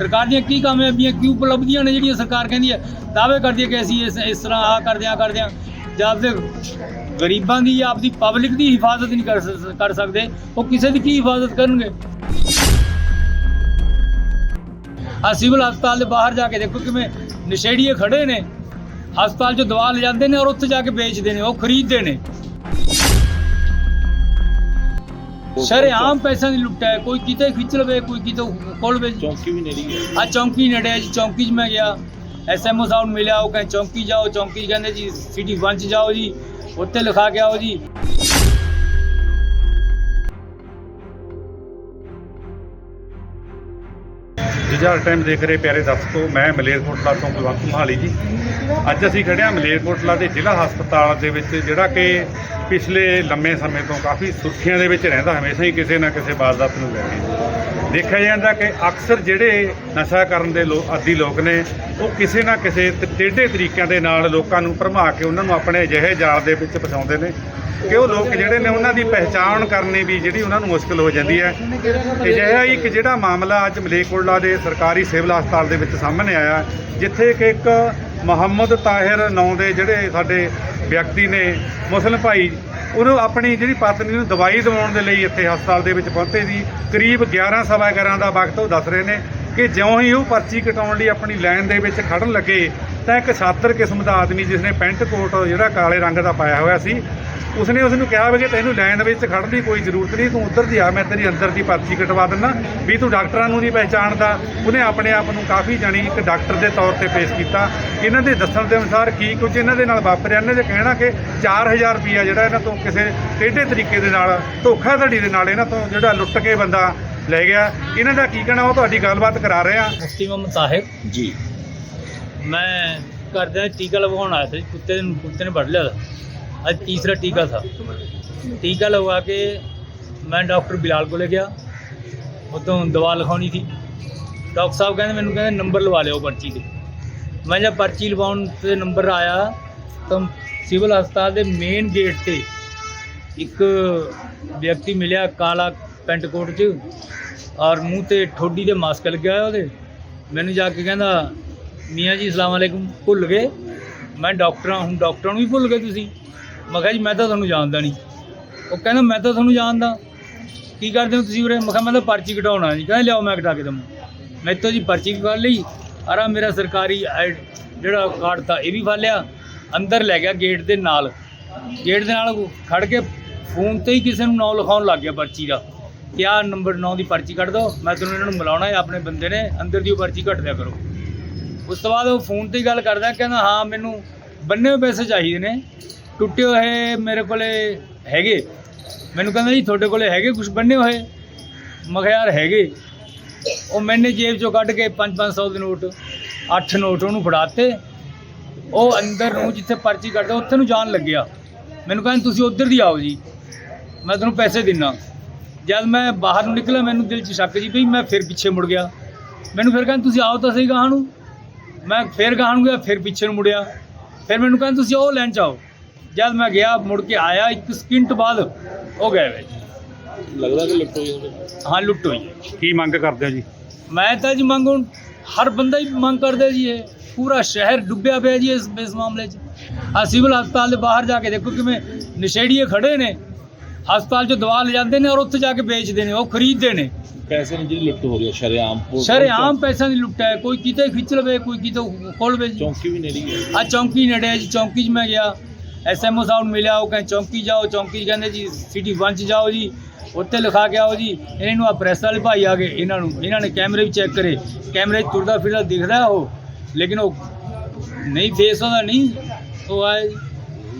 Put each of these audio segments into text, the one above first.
ਸਰਕਾਰ ਦੀਆਂ ਕੀ ਕਾਮਯਾਬੀਆਂ ਕੀ ਉਪਲਬਧੀਆਂ ਨੇ ਜਿਹੜੀਆਂ ਸਰਕਾਰ ਕਹਿੰਦੀ ਹੈ? ਦਾਅਵੇ ਕਰਦੀ ਹੈ ਕਿ ਅਸੀਂ ਇਸ ਇਸ ਤਰ੍ਹਾਂ ਆ ਕਰਦੇ ਆ ਕਰਦੇ ਆ ਜਦ ਤੱਕ ਗਰੀਬਾਂ ਦੀ ਜਾਂ ਆਪਦੀ ਪਬਲਿਕ ਦੀ ਹਿਫਾਜ਼ਤ ਨਹੀਂ ਕਰ ਕਰ ਸਕਦੇ, ਉਹ ਕਿਸੇ ਦੀ ਕੀ ਹਿਫਾਜ਼ਤ ਕਰਨਗੇ? ਆ ਸਿਵਲ ਹਸਪਤਾਲ ਦੇ ਬਾਹਰ ਜਾ ਕੇ ਦੇਖੋ ਕਿਵੇਂ ਨਸ਼ੇੜੀਏ ਖੜੇ ਨੇ। ਹਸਪਤਾਲ 'ਚ ਦਵਾ ਲੈ ਜਾਂਦੇ ਨੇ ਔਰ ਉੱਥੇ ਜਾ ਕੇ ਵੇਚਦੇ ਨੇ, ਉਹ ਖਰੀਦਦੇ ਨੇ। ਸ਼ਰੇਆਮ ਪੈਸਿਆਂ ਦੀ ਲੁੱਟ ਹੈ। ਕੋਈ ਕਿਤੇ ਖਿੱਚ ਲਵੇ ਕੋਈ ਕਿਤੇ ਕੋਲ ਵੇ ਚੌਂਕੀ ਵੀ ਨੇੜੀ ਹੈ ਆ ਚੌਂਕੀ ਨੇੜੇ ਹੈ ਜੀ ਚੌਂਕੀ 'ਚ ਮੈਂ ਗਿਆ। ਐਸਐਮਓ ਸਾਹਿਬ ਨੂੰ ਮਿਲਿਆ ਉਹ ਕਹਿੰਦੇ ਚੌਂਕੀ ਜਾਓ ਚੌਂਕੀ ਕਹਿੰਦੇ ਜੀ ਸਿਟੀ 1 'ਚ ਜਾਓ ਜੀ ਉੱਥੇ ਲਿਖਾ ਕੇ ਆਓ ਜੀ। ਜੁਝਾਰ ਟਾਈਮ ਦੇਖ ਰਹੇ ਪਿਆਰੇ ਦਰਸ਼ਕੋ, ਮੈਂ ਮਲੇਰਕੋਟਲਾ ਤੋਂ ਕੁਲਵੰਤ ਮਹਾਲੀ ਜੀ। ਅੱਜ ਅਸੀਂ ਖੜੇ ਹਾਂ ਮਲੇਰਕੋਟਲਾ ਦੇ ਜ਼ਿਲ੍ਹਾ ਹਸਪਤਾਲ ਦੇ ਵਿੱਚ, ਜਿਹੜਾ ਕਿ ਪਿਛਲੇ ਲੰਮੇ ਸਮੇਂ ਤੋਂ ਕਾਫੀ ਸੁਰਖੀਆਂ ਦੇ ਵਿੱਚ ਰਹਿੰਦਾ, ਹਮੇਸ਼ਾ ਹੀ ਕਿਸੇ ਨਾ ਕਿਸੇ ਵਾਰਦਾਤ ਨੂੰ ਲੈ ਕੇ। ਦੇਖਿਆ ਜਾਂਦਾ ਕਿ ਅਕਸਰ ਜਿਹੜੇ ਨਸ਼ਾ ਕਰਨ ਦੇ ਲੋਕ ਆਦੀ ਲੋਕ ਨੇ, ਉਹ ਕਿਸੇ ਨਾ ਕਿਸੇ ਟੇਢੇ ਤਰੀਕਿਆਂ ਦੇ ਨਾਲ ਲੋਕਾਂ ਨੂੰ ਭਰਮਾ ਕੇ ਉਹਨਾਂ ਨੂੰ ਆਪਣੇ ਅਜਿਹੇ ਜਾਲ ਦੇ ਵਿੱਚ ਫਸਾਉਂਦੇ ਨੇ। ਕਿ ਉਹ ਲੋਕ ਜਿਹੜੇ ਨੇ ਉਹਨਾਂ ਦੀ ਪਹਿਚਾਣ ਕਰਨੀ ਵੀ ਜਿਹੜੀ ਉਹਨਾਂ ਨੂੰ ਮੁਸ਼ਕਲ ਹੋ ਜਾਂਦੀ ਹੈ? ਅਜਿਹਾ ਹੀ ਇੱਕ ਜਿਹੜਾ ਮਾਮਲਾ ਅੱਜ ਮਲੇਕੋਟਲਾ ਦੇ ਸਰਕਾਰੀ ਸਿਵਲ ਹਸਪਤਾਲ ਦੇ ਵਿੱਚ ਸਾਹਮਣੇ ਆਇਆ, ਜਿੱਥੇ ਕਿ ਇੱਕ ਮੁਹੰਮਦ ਤਾਹਿਰ ਨਾਂ ਦੇ ਜਿਹੜੇ ਸਾਡੇ ਵਿਅਕਤੀ ਨੇ, ਮੁਸਲਿਮ ਭਾਈ, ਉਹਨੂੰ ਆਪਣੀ ਜਿਹੜੀ ਪਤਨੀ ਨੂੰ ਦਵਾਈ ਦਿਵਾਉਣ ਦੇ ਲਈ ਇੱਥੇ ਹਸਪਤਾਲ ਦੇ ਵਿੱਚ ਪਹੁੰਚੇ ਸੀ। ਕਰੀਬ 11 ਸਵਾ 11 ਦਾ ਵਕਤ ਉਹ ਦੱਸ ਰਹੇ ਨੇ ਕਿ ਜਿਉਂ ਹੀ ਉਹ ਪਰਚੀ ਕਟਾਉਣ ਲਈ ਆਪਣੀ ਲਾਈਨ ਦੇ ਵਿੱਚ ਖੜਨ ਲੱਗੇ, ਤਾਂ ਇੱਕ ਸਾਤਰ ਕਿਸਮ ਦਾ ਆਦਮੀ ਜਿਸ ਨੇ ਪੈਂਟ ਕੋਟ ਜਿਹੜਾ ਕਾਲੇ ਰੰਗ ਦਾ ਪਾਇਆ ਹੋਇਆ ਸੀ ਉਸਨੇ ਉਸ ਨੂੰ ਕਿਹਾ ਵੀ ਕਿ ਤੈਨੂੰ ਲਾਈਨ ਵਿੱਚ ਖੜਨ ਦੀ ਕੋਈ ਜ਼ਰੂਰਤ ਨਹੀਂ ਤੂੰ ਉੱਧਰ ਦੀ ਆ ਮੈਂ ਤੇਰੀ ਅੰਦਰ ਦੀ ਪਰਚੀ ਕਟਵਾ ਦਿੰਦਾ ਵੀ ਤੂੰ ਡਾਕਟਰਾਂ ਨੂੰ ਨਹੀਂ ਪਹਿਚਾਣਦਾ। ਉਹਨੇ ਆਪਣੇ ਆਪ ਨੂੰ ਕਾਫੀ ਜਾਣੀ ਇੱਕ ਡਾਕਟਰ ਦੇ ਤੌਰ ਤੇ ਪੇਸ਼ ਕੀਤਾ। ਇਹਨਾਂ ਦੇ ਦੱਸਣ ਦੇ ਅਨੁਸਾਰ ਕੀ ਕੁਝ ਇਹਨਾਂ ਦੇ ਨਾਲ ਵਾਪਰਿਆ। ਇਹਨਾਂ ਦੇ ਕਹਿਣਾ ਕਿ 4000 ਰੁਪਇਆ ਜਿਹੜਾ ਇਹਨਾਂ ਤੋਂ ਕਿਸੇ ਟੇਢੇ ਤਰੀਕੇ ਦੇ ਨਾਲ ਧੋਖਾਧੜੀ ਦੇ ਨਾਲ ਇਹਨਾਂ ਤੋਂ ਜਿਹੜਾ ਲੁੱਟ ਕੇ ਬੰਦਾ ਲੈ ਗਿਆ। ਇਹਨਾਂ ਦਾ ਕੀ ਕਹਿਣਾ ਉਹ ਤੁਹਾਡੀ ਗੱਲਬਾਤ ਕਰਾ ਰਹੇ ਆ ਮੁਫਤੀ ਮੁਹੰਮਦ ਸਾਹਿਬ ਜੀ। ਮੈਂ ਘਰ ਦੇ ਟੀਕਾ ਲਗਵਾਉਣ ਆਇਆ ਸੀ ਕੁੱਤੇ ਨੂੰ ਕੁੱਤੇ ਨੇ ਵੱਢ ਲਿਆ था। ਅੱਜ ਤੀਸਰਾ ਟੀਕਾ था ਟੀਕਾ ਲਗਵਾ ਕੇ ਮੈਂ ਡਾਕਟਰ ਬਿਲਾਲ ਕੋਲੇ ਗਿਆ। ਉਤੋਂ ਦਵਾ ਲਿਖਾਉਣੀ ਸੀ। ਡਾਕਟਰ ਸਾਹਿਬ ਕਹਿੰਦੇ, ਮੈਨੂੰ ਕਹਿੰਦੇ ਨੰਬਰ ਲਵਾ ਲਿਓ ਪਰਚੀ ਤੇ। ਮੈਂ ਜਦ ਪਰਚੀ ਲਵਾਉਣ ਤੇ ਨੰਬਰ ਆਇਆ, ਤਾਂ ਸਿਵਲ ਹਸਪਤਾਲ ਦੇ ਮੇਨ ਗੇਟ ਤੇ ਇੱਕ ਵਿਅਕਤੀ ਮਿਲਿਆ ਕਾਲਾ ਪੈਂਟ ਕੋਟ 'ਚ ਔਰ ਮੂੰਹ ਤੇ ਠੋਡੀ ਦੇ ਮਾਸਕ ਲੱਗਿਆ ਹੋਇਆ ਉਹਦੇ। ਮੈਨੂੰ ਜਾ ਕੇ ਕਹਿੰਦਾ, ਮੀਆਂ ਜੀ, ਅਸਲਾਮ ਵਾਲੇਕੁਮ ਭੁੱਲ ਗਏ। ਮੈਂ ਡਾਕਟਰਾਂ, ਹੁਣ ਡਾਕਟਰਾਂ ਨੂੰ ਵੀ ਭੁੱਲ ਗਏ ਤੁਸੀਂ। ਮੈਂ ਕਿਹਾ ਜੀ, ਮੈਂ ਤਾਂ ਤੁਹਾਨੂੰ ਜਾਣਦਾ ਨਹੀਂ। ਉਹ ਕਹਿੰਦਾ, ਮੈਂ ਤਾਂ ਤੁਹਾਨੂੰ ਜਾਣਦਾ। ਕੀ ਕਰਦੇ ਹੋ ਤੁਸੀਂ ਉਰੇ ਮੈਂ ਕਿਹਾ, ਮੈਂ ਤਾਂ ਪਰਚੀ ਕਟਾਉਣਾ ਜੀ। ਕਹਿੰਦੇ, ਲਿਆਓ, ਮੈਂ ਕਟਾ ਕੇ ਦਮ ਮੈਂ ਤੋਂ ਜੀ ਪਰਚੀ ਕਰ ਲਈ। ਆਰਾ ਮੇਰਾ ਸਰਕਾਰੀ ਆਈ- ਜਿਹੜਾ ਕਾਰਡ ਤਾਂ ਇਹ ਵੀ ਫੜ ਲਿਆ। ਅੰਦਰ ਲੈ ਗਿਆ ਗੇਟ ਦੇ ਨਾਲ। ਗੇਟ ਦੇ ਨਾਲ ਖੜ ਕੇ ਫੋਨ ਤੇ ਹੀ ਕਿਸੇ ਨੂੰ ਨਾਂ ਲਿਖਾਉਣ ਲੱਗ ਗਿਆ ਪਰਚੀ ਦਾ। ਕਿ ਆਹ ਨੰਬਰ 9 ਦੀ ਪਰਚੀ ਕੱਢ ਦਿਓ ਮੈਂ ਤੁਹਾਨੂੰ ਇਹਨਾਂ ਨੂੰ ਮਿਲਾਉਣਾ ਹੈ, ਆਪਣੇ ਬੰਦੇ ਨੇ। ਅੰਦਰ ਦੀ ਉਹ ਪਰਚੀ ਕੱਟ ਦਿਆ ਕਰੋ। ਉਸ ਤੋਂ ਬਾਅਦ ਉਹ ਫੋਨ ਤੇ ਹੀ ਗੱਲ ਕਰਦਾ, ਕਹਿੰਦਾ, ਹਾਂ, ਮੈਨੂੰ ਬੰਨੇ ਹੋਏ ਪੈਸੇ ਚਾਹੀਦੇ ਨੇ। ਟੁੱਟੇ ਹੋਏ ਮੇਰੇ ਕੋਲੇ ਹੈਗੇ। ਮੈਨੂੰ ਕਹਿੰਦਾ ਜੀ ਤੁਹਾਡੇ ਕੋਲੇ ਹੈਗੇ ਕੁਝ ਬੰਨੇ ਹੋਏ? ਮੈਂ ਕਿਹਾ ਯਾਰ ਹੈਗੇ। ਉਹ ਮੈਨੇ ਜੇਬ ਚੋਂ ਕੱਢ ਕੇ 5-500 ਦੇ ਨੋਟ 8 ਨੋਟ ਉਹਨੂੰ ਫੜਾਤੇ। ਉਹ ਅੰਦਰ ਨੂੰ ਜਿੱਥੇ ਪਰਚੀ ਕੱਢਦਾ, ਉੱਥੇ ਨੂੰ ਜਾਣ ਲੱਗਿਆ। ਮੈਨੂੰ ਕਹਿੰਦਾ ਤੁਸੀਂ ਉੱਧਰ ਦੀ ਆਓ ਜੀ। ਮੈਂ ਤੁਹਾਨੂੰ ਪੈਸੇ ਦਿੰਨਾ। ਜਦ ਮੈਂ ਬਾਹਰ ਨੂੰ ਨਿਕਲਿਆ, ਮੈਨੂੰ ਦਿਲ 'ਚ ਸ਼ੱਕ ਜੀ ਵੀ ਮੈਂ ਫਿਰ ਪਿੱਛੇ ਮੁੜ ਗਿਆ। ਮੈਨੂੰ ਫਿਰ ਕਹਿੰਦਾ ਤੁਸੀਂ ਆਓ ਤਾਂ ਸਹੀ ਗਾਹਾਂ ਨੂੰ। ਮੈਂ ਫਿਰ ਗਾਹਾਂ ਨੂੰ ਗਿਆ, ਫਿਰ ਪਿੱਛੇ ਨੂੰ ਮੁੜਿਆ। ਫਿਰ ਮੈਨੂੰ ਕਹਿੰਦਾ ਤੁਸੀਂ ਉਹ ਲੈਣ ਚ ਆਓ ਜਦ ਮੈਂ ਗਿਆ ਮੁੜ ਕੇ ਆਇਆ ਇੱਕ ਸਕਿੰਟ ਬਾਅਦ ਉਹ ਗਏ ਵੇ। ਲੱਗਦਾ ਕਿ ਲੁੱਟ ਹੋਈ ਹੋਵੇ ਹਾਂ ਲੁੱਟ ਹੋਈ। ਕੀ ਮੰਗ ਕਰਦੇ ਹੋ ਜੀ? ਮੈਂ ਤਾਂ ਜੀ ਮੰਗ ਹੁਣ ਹਰ ਬੰਦਾ ਹੀ ਮੰਗ ਕਰਦਾ ਜੀ ਇਹ। ਪੂਰਾ ਸ਼ਹਿਰ ਡੁੱਬਿਆ ਪਿਆ ਜੀ ਇਸ ਇਸ ਮਾਮਲੇ 'ਚ। ਆ ਸਿਵਲ ਹਸਪਤਾਲ ਦੇ ਬਾਹਰ ਜਾ ਕੇ ਦੇਖੋ ਕਿਵੇਂ ਨਸ਼ੇੜੀਏ ਖੜੇ ਨੇ। ਹਸਪਤਾਲ 'ਚ ਦਵਾ ਲੈ ਜਾਂਦੇ ਨੇ ਔਰ ਉੱਥੇ ਜਾ ਕੇ ਵੇਚਦੇ ਨੇ ਉਹ ਖਰੀਦਦੇ ਨੇ। ਪੈਸੇ ਦੀ ਜਿਹੜੀ ਲੁੱਟ ਹੋ ਰਹੀ ਹੈ ਸ਼ਰੇਆਮ ਸ਼ਰੇਆਮ ਪੈਸਿਆਂ ਦੀ ਲੁੱਟ ਹੈ ਕੋਈ ਕਿਤੇ ਖਿੱਚ ਲਵੇ ਕੋਈ ਕਿਤੇ ਕੋਲ ਵੇ ਜੀ। ਚੌਂਕੀ ਵੀ ਨੇੜੀ ਹੈ ਆ ਚੌਂਕੀ ਨੇੜੇ ਹੈ ਜੀ ਚੌਂਕੀ 'ਚ ਮੈਂ ਗਿਆ। ਐਸਐਮਓ ਸਾਹਿਬ ਨੂੰ ਮਿਲਿਆ ਉਹ ਕਹਿੰਦੇ ਚੌਂਕੀ ਜਾਓ ਚੌਂਕੀ ਕਹਿੰਦੇ ਜੀ ਸਿਟੀ 1 'ਚ ਜਾਓ ਜੀ ਉੱਥੇ ਲਿਖਾ ਕੇ ਆਓ ਜੀ। ਇਹਨੂੰ ਆ ਪ੍ਰੈਸ ਵਾਲੇ ਭਾਈ ਆ ਗਏ ਇਹਨਾਂ ਨੂੰ ਇਹਨਾਂ ਨੇ ਕੈਮਰੇ ਵੀ ਚੈੱਕ ਕਰੇ। ਕੈਮਰੇ 'ਚ ਤੁਰਦਾ ਫਿਰਦਾ ਦਿਖਦਾ ਉਹ ਲੇਕਿਨ ਉਹ ਨਹੀਂ ਫੇਸ ਉਹਦਾ ਨਹੀਂ ਉਹ ਆਏ।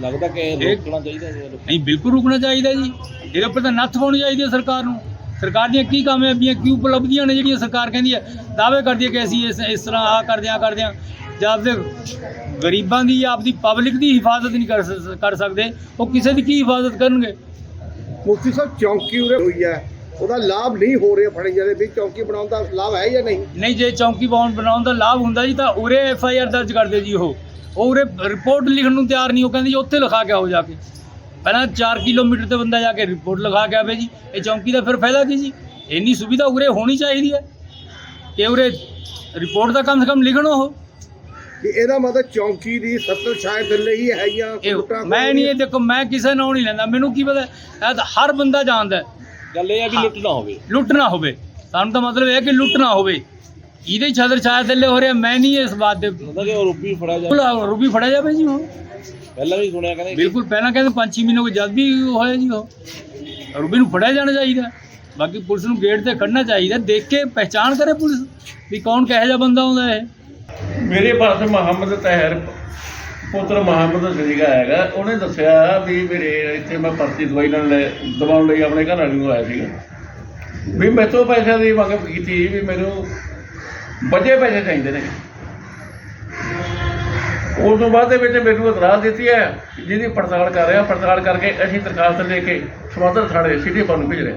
ਲੱਗਦਾ ਕਿ ਰੋਕਣਾ ਚਾਹੀਦਾ ਹੈ ਨਹੀਂ ਬਿਲਕੁਲ ਰੁਕਣਾ ਚਾਹੀਦਾ ਜੀ। ਇਹਦੇ ਉੱਪਰ ਤਾਂ ਨੱਥ ਪਾਉਣੀ ਚਾਹੀਦੀ ਹੈ ਸਰਕਾਰ ਨੂੰ। ਸਰਕਾਰ ਦੀਆਂ ਕੀ ਕਾਮਯਾਬੀਆਂ ਕੀ ਉਪਲਬਧੀਆਂ ਨੇ ਜਿਹੜੀਆਂ ਸਰਕਾਰ ਕਹਿੰਦੀ ਹੈ ਦਾਅਵੇ ਕਰਦੀ ਹੈ ਕਿ ਅਸੀਂ ਇਸ ਇਸ ਤਰ੍ਹਾਂ ਆ ਕਰਦੇ ਆ ਕਰਦੇ ਆ ਜਦ ਗਰੀਬਾਂ ਦੀ ਆਪਦੀ ਪਬਲਿਕ ਦੀ ਹਿਫਾਜ਼ਤ ਨਹੀਂ ਕਰ ਸ- ਕਰ ਸਕਦੇ ਉਹ ਕਿਸੇ ਦੀ ਕੀ ਹਿਫਾਜ਼ਤ ਕਰਨਗੇ? ਮੁਫਤੀ ਸਾਹਿਬ ਚੌਂਕੀ ਉਰੇ ਹੋਈ ਹੈ ਉਹਦਾ ਲਾਭ ਨਹੀਂ ਹੋ ਰਿਹਾ ਫੜੇ ਜਾਂਦੇ ਵੀ ਚੌਂਕੀ ਬਣਾਉਣ ਦਾ ਲਾਭ ਹੈ ਜਾਂ ਨਹੀਂ? ਨਹੀਂ ਜੇ ਚੌਂਕੀ ਬਾਉਂਡ ਬਣਾਉਣ ਦਾ ਲਾਭ ਹੁੰਦਾ ਜੀ ਤਾਂ ਉਰੇ ਐਫ ਆਈ ਆਰ ਦਰਜ ਕਰਦੇ ਜੀ ਉਹ। ਉਹ ਉਰੇ ਰਿਪੋਰਟ ਲਿਖਣ ਨੂੰ ਤਿਆਰ ਨਹੀਂ ਉਹ ਕਹਿੰਦੇ ਜੀ ਉੱਥੇ ਲਿਖਾ ਕੇ ਆਓ ਜਾ ਕੇ। ਪਹਿਲਾਂ 4 ਕਿਲੋਮੀਟਰ ਤੇ ਬੰਦਾ ਜਾ ਕੇ ਰਿਪੋਰਟ ਲਿਖਾ ਕੇ ਆਵੇ ਜੀ ਇਹ ਚੌਂਕੀ ਦਾ ਫਿਰ ਫਾਇਦਾ ਕੀ ਜੀ? ਇੰਨੀ ਸੁਵਿਧਾ ਉਰੇ ਹੋਣੀ ਚਾਹੀਦੀ ਹੈ ਕਿ ਉਰੇ ਰਿਪੋਰਟ ਦਾ ਕਮ ਸੇ ਕਮ ਲਿਖਣ ਉਹ। ਕਿ ਇਹਦਾ ਮਤਲਬ ਚੌਂਕੀ ਦੀ ਸੱਤਰ ਛਾਏ ਥੱਲੇ ਹੀ ਹੈਗੀਆਂ ਇਹ ਲੁੱਟਾਂ ਮੈਂ ਨਹੀਂ ਇਹ ਦੇਖੋ ਮੈਂ ਕਿਸੇ ਨੂੰ ਨਹੀਂ ਲੈਂਦਾ। ਮੈਨੂੰ ਕੀ ਪਤਾ ਇਹ ਤਾਂ ਹਰ ਬੰਦਾ ਜਾਣਦਾ ਹੈ, ਗੱਲ ਇਹ ਆ ਵੀ ਲੁੱਟ ਨਾ ਹੋਵੇ। ਲੁੱਟ ਨਾ ਹੋਵੇ। ਸਾਨੂੰ ਤਾਂ ਮਤਲਬ ਇਹ ਹੈ ਕਿ ਲੁੱਟ ਨਾ ਹੋਵੇ। ਇਹਦੇ ਹੀ ਛਾਦਰ ਛਾਇਆ ਥੱਲੇ ਹੋ ਰਿਹਾ ਮੈਂ ਨਹੀਂ ਇਸ ਬਾਤ ਦੇ ਮਤਲਬ ਕਿ ਉਹ ਰੂਪੀ ਫੜਾ ਜਾ ਬਿਲਕੁਲ ਰੂਬੀ ਫੜਿਆ ਜਾਵੇ ਜੀ ਉਹ ਪਹਿਲਾਂ ਵੀ ਸੁਣਿਆ ਕਹਿੰਦੇ ਬਿਲਕੁਲ ਪਹਿਲਾਂ ਕਹਿੰਦੇ ਪੰਜ ਛੇ ਮਹੀਨੇ ਕੋ ਜਦ ਵੀ ਹੋਇਆ ਜੀ ਉਹ। ਰੂਬੀ ਨੂੰ ਫੜਿਆ ਜਾਣਾ ਚਾਹੀਦਾ। ਬਾਕੀ ਪੁਲਿਸ ਨੂੰ ਗੇਟ ਤੇ ਖੜਨਾ ਚਾਹੀਦਾ। ਦੇਖ ਕੇ ਪਹਿਚਾਣ ਕਰੇ ਪੁਲਿਸ ਵੀ ਕੌਣ ਕਿਹੋ ਜਿਹਾ ਬੰਦਾ ਹੁੰਦਾ ਹੈ। ਮੇਰੇ ਪਾਸ ਮੁਹੰਮਦ ਤਹਿਰ ਪੁੱਤਰ ਮੁਹੰਮਦ ਸਰੀਗਾ ਹੈਗਾ। ਉਹਨੇ ਦੱਸਿਆ ਵੀ ਮੇਰੇ ਇੱਥੇ ਮੈਂ ਪਰਚੀ ਦਵਾਈ ਲੈਣ ਲੈ ਦਵਾਉਣ ਲਈ ਆਪਣੇ ਘਰ ਵਾਲੀ ਨੂੰ ਆਇਆ ਸੀਗਾ। ਵੀ ਮੈਥੋਂ ਪੈਸਿਆਂ ਦੀ ਮੰਗ ਕੀਤੀ ਵੀ ਮੈਨੂੰ ਵੱਜੇ ਪੈਸੇ ਚਾਹੀਦੇ ਨੇ। ਉਸ ਤੋਂ ਬਾਅਦ ਦੇ ਵਿੱਚ ਮੈਨੂੰ ਇਤਰਾਜ਼ ਦਿੱਤੀ ਹੈ, ਜਿਹਦੀ ਪੜਤਾਲ ਕਰ ਰਿਹਾ। ਪੜਤਾਲ ਕਰਕੇ ਅਸੀਂ ਦਰਖਾਸਤ ਲੈ ਕੇ ਸਮਾਦਰ ਥਾਣੇ ਸਿਟੀ ਪਰ ਨੂੰ ਭੇਜ ਰਹੇ